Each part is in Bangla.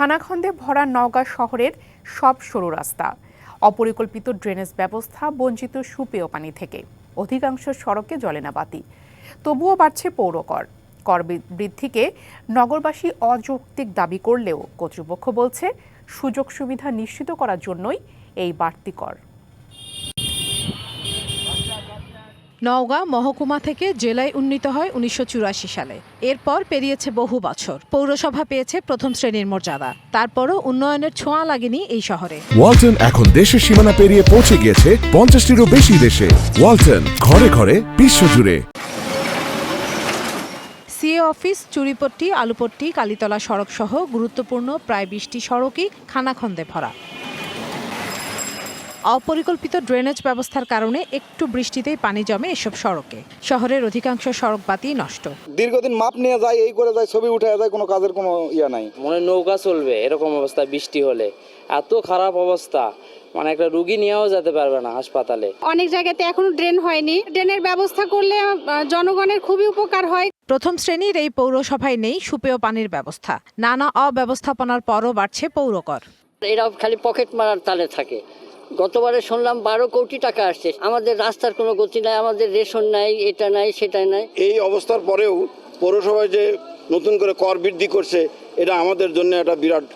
খানাখন্দে ভরা নওগাঁ শহরের সব সরু রাস্তা। অপরিকল্পিত ড্রেনেজ ব্যবস্থা বঞ্চিত সুপেয় পানি থেকে। অধিকাংশ সড়কে জলে না বাতি। তবুও বাড়ছে পৌর কর কর বৃদ্ধিকে নগরবাসী অযৌক্তিক দাবি করলেও কর্তৃপক্ষ বলছে, সুযোগ সুবিধা নিশ্চিত করার জন্যই এই বাড়তি কর। নওগাঁ মহকুমা থেকে জেলায় উন্নীত হয় উনিশশো চুরাশি সালে। এরপর পেরিয়েছে বহু বছর। পৌরসভা পেয়েছে প্রথম শ্রেণির মর্যাদা। তারপরও উন্নয়নের ছোঁয়া লাগেনি এই শহরে। ওয়ালটন এখন দেশের সীমানা পেরিয়ে পৌঁছে গিয়েছে পঞ্চাশটিরও বেশি দেশে। ওয়ালটন ঘরে ঘরে বিশ্বজুড়ে। সিএ অফিস চুরিপট্টি আলুপট্টি কালীতলা সড়ক সহ গুরুত্বপূর্ণ প্রায় বিশটি সড়কই খানাখন্দে ভরা। অপরিকল্পিত ড্রেনেজ ব্যবস্থার কারণে একটু বৃষ্টিতেই পানি জমে এসব সড়কে। শহরের অধিকাংশ সড়ক বাতি নষ্ট। দীর্ঘদিন মাপ নিয়ে যায় এই করে যায় ছবি উঠে যায় কোনো কাজের কোনো ইয়া নাই। মনে হয় নৌকা চলবে এরকম অবস্থা বৃষ্টি হলে। এত খারাপ অবস্থা মানে একটা রুগী নিয়েও যেতে পারবে না হাসপাতালে। অনেক জায়গাতে এখনও ড্রেন হয়নি। ড্রেনের ব্যবস্থা করলে জনগণের খুবই উপকার হয়। প্রথম শ্রেণির এই পৌরসভায় নেই সুপেয় পানির ব্যবস্থা। নানা অব্যবস্থাপনার পরও বাড়ছে পৌরকর। এরা খালি পকেট মারার তালে থাকে। গতবারে শুনলাম বারো কোটি টাকা আসছে। আমাদের রাস্তার কোনো গতি নাই আমাদের রেশন নাই এটা নাই সেটা নাই। এই অবস্থার পরেও পৌরসভায় যে নতুন করে কর বৃদ্ধি করছে এটা আমাদের জন্য একটা বিরাট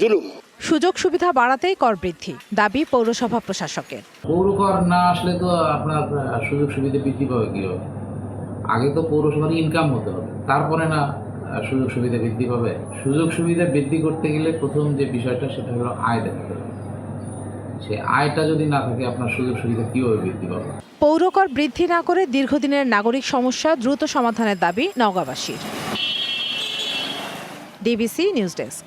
জুলুম। সুযোগ সুবিধা বাড়াতেই কর বৃদ্ধি দাবি পৌরসভা প্রশাসকের। পৌরকর না আসলে তো আপনার সুযোগ সুবিধা বৃদ্ধি পাবে কীভাবে? আগে তো পৌরসভার ইনকাম হতে হবে তারপরে না সুযোগ সুবিধা বৃদ্ধি পাবে। সুযোগ সুবিধা বৃদ্ধি করতে গেলে প্রথম যে বিষয়টা সেটা হলো আয় দেখাতে হবে। আয়টা যদি না থাকে, আপনার সুযোগ সুবিধা বৃদ্ধি পাবে? পৌরকর বৃদ্ধি না করে দীর্ঘদিনের নাগরিক সমস্যা দ্রুত সমাধানের দাবি নওগাঁবাসীর। DBC news desk.